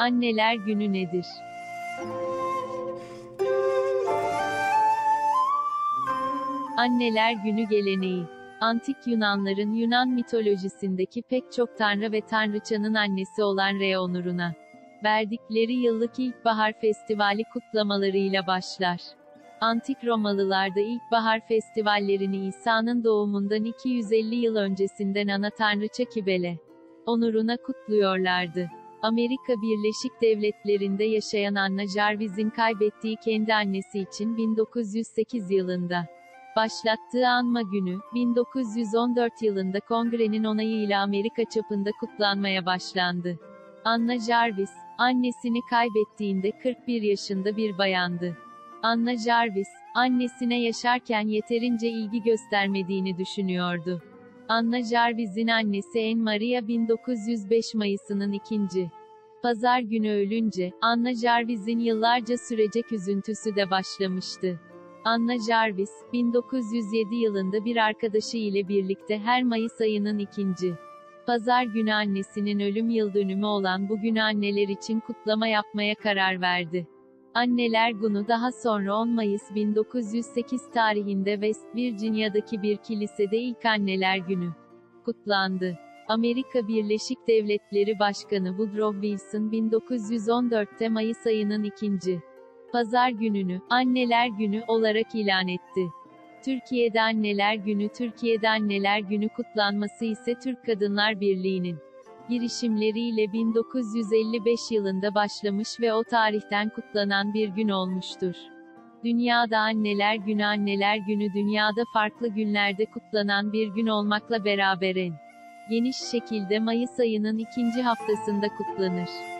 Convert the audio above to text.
Anneler Günü nedir? Anneler Günü geleneği. Antik Yunanların Yunan mitolojisindeki pek çok tanrı ve tanrıçanın annesi olan Rhea onuruna verdikleri yıllık ilkbahar festivali kutlamalarıyla başlar. Antik Romalılar da ilkbahar festivallerini İsa'nın doğumundan 250 yıl öncesinden ana tanrıça Kibele onuruna kutluyorlardı. Amerika Birleşik Devletleri'nde yaşayan Anna Jarvis'in kaybettiği kendi annesi için 1908 yılında başlattığı anma günü, 1914 yılında kongrenin onayıyla Amerika çapında kutlanmaya başlandı. Anna Jarvis, annesini kaybettiğinde 41 yaşında bir bayandı. Anna Jarvis, annesine yaşarken yeterince ilgi göstermediğini düşünüyordu. Anna Jarvis'in annesi Anne Maria 1905 Mayıs'ının ikinci pazar günü ölünce, Anna Jarvis'in yıllarca sürecek üzüntüsü de başlamıştı. Anna Jarvis, 1907 yılında bir arkadaşı ile birlikte her Mayıs ayının ikinci pazar günü annesinin ölüm yıl dönümü olan bugün anneler için kutlama yapmaya karar verdi. Anneler Günü daha sonra 10 Mayıs 1908 tarihinde West Virginia'daki bir kilisede ilk Anneler Günü kutlandı. Amerika Birleşik Devletleri Başkanı Woodrow Wilson 1914'te Mayıs ayının ikinci pazar gününü Anneler Günü olarak ilan etti. Türkiye'de Anneler Günü Türkiye'de Anneler Günü kutlanması ise Türk Kadınlar Birliği'nin girişimleriyle 1955 yılında başlamış ve o tarihten kutlanan bir gün olmuştur. Dünyada Anneler Günü Anneler Günü dünyada farklı günlerde kutlanan bir gün olmakla beraber en geniş şekilde Mayıs ayının ikinci haftasında kutlanır.